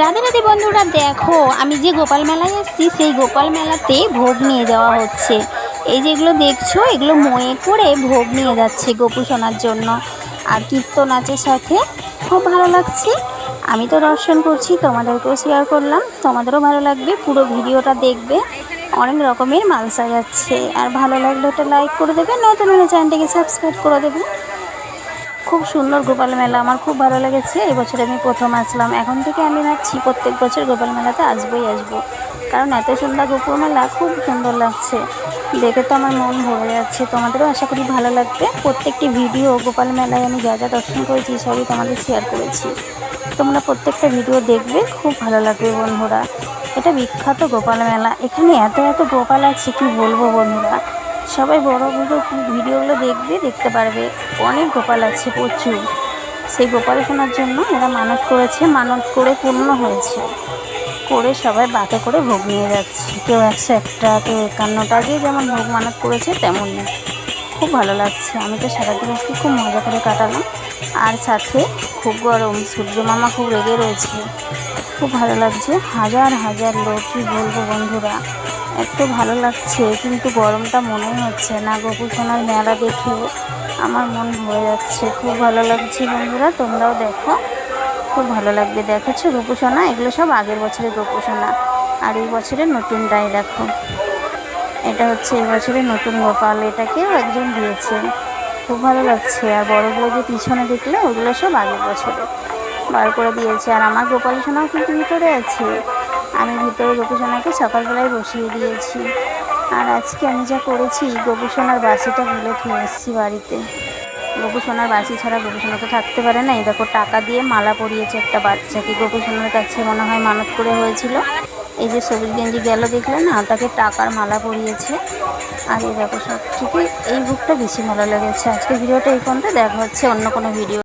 রাধে রাধে বন্ধুরা, দেখো, আমি যে গোপাল মেলায় এসেছি সেই গোপাল মেলাতে ভোগ নিয়ে যাওয়া হচ্ছে। এই যেগুলো দেখছ, এগুলো ময়ে করে ভোগ নিয়ে যাচ্ছে গোপু সোনার জন্য। আর কীর্তন আছে সাথে, খুব ভালো লাগছে। আমি তো দর্শন করছি, তোমাদেরকেও শেয়ার করলাম। তোমাদেরও ভালো লাগবে, পুরো ভিডিওটা দেখবে। অনেক রকমের মাল সাজাচ্ছে আর ভালো লাগলে ওটা লাইক করে দেবে, নতুন হলে চ্যানেলটাকে সাবস্ক্রাইব করে দেবে। খুব সুন্দর গোপাল মেলা, আমার খুব ভালো লেগেছে। এই বছর আমি প্রথম আসলাম। এখন থেকে আমি ভাবছি প্রত্যেক বছর গোপাল মেলাতে আসবোই আসব। কারণ এত সুন্দর গোপাল মেলা, খুব সুন্দর লাগছে। দেখে তো আমার মন ভরে যাচ্ছে। তোমাদেরও আশা করি ভালো লাগবে। প্রত্যেকটি ভিডিও, গোপাল মেলায় আমি যা যা দর্শন করেছি, সবই তোমাদের শেয়ার করেছি। তোমরা প্রত্যেকটা ভিডিও দেখবে, খুব ভালো লাগবে বন্ধুরা। এটা বিখ্যাত গোপাল মেলা। এখানে এত এত গোপাল আছে, কি বলব বন্ধুরা? সবাই বড় বড় ভিডিওগুলো দেখবে, দেখতে পারবে। অনেক গোপাল আছে প্রচুর। সেই গোপাল শোনার জন্য এরা মানত করেছে, মানত করে পূর্ণ হয়েছে। করে সবাই বাতে করে ভোগ নিয়ে যাচ্ছে। কেউ একশো একটা, কেউ একান্নটা, যে যেমন ভোগ মানত করেছে তেমনই। খুব ভালো লাগছে। আমি তো সারাদিন আজকে খুব মজা করে কাটালাম। আর সাথে খুব গরম, সূর্য মামা খুব রেগে রয়েছে। খুব ভালো লাগছে। হাজার হাজার লোক, কী বলব বন্ধুরা? এত ভালো লাগছে, কিন্তু গরমটা মনেই হচ্ছে না গোপু সোনার মেলা দেখে আমার মন ভরে যাচ্ছে। খুব ভালো লাগছে বন্ধুরা, তোমরাও দেখো। খুব ভালো লাগবে। দেখেছ গোপু সোনা এগুলো সব আগের বছরের গোপু সোনা আর এই বছরের নতুনটাই দেখো। এটা হচ্ছে এই বছরের নতুন গোপাল, এটাকেও একজন দিয়েছে। খুব ভালো লাগছে, আর বড়গুলো যে পিছনে দেখলে, ওগুলো সব আগের বছরে। বার করে দিয়েছে, আর আমার গোপাল সোনাও কিন্তু ভিতরে আছে। আমি ভিতরে গোপীসোনাকে সকালবেলায় বসিয়ে দিয়েছি। আর আজকে আমি যা করেছি গোপীসোনার বাসিটা ভুলে খেয়ে এসেছি বাড়িতে। গোপীসোনার বাসি ছাড়া গোপীসোনা তো থাকতে পারে না। এই দেখো, টাকা দিয়ে মালা পরিয়েছে একটা বাচ্চাকে। গোপীসোনার কাছে মনে হয় মানত করে হয়েছিল। এই যে সবুজ গেঞ্জি গেল, দেখলে না, তাকে টাকার মালা পরিয়েছে। আর এই দেখো সব, ঠিকই এই বুকটা বেশি ভালো লেগেছে। আজকে ভিডিওটা এই পর্যন্ত, দেখা হচ্ছে অন্য কোনো ভিডিও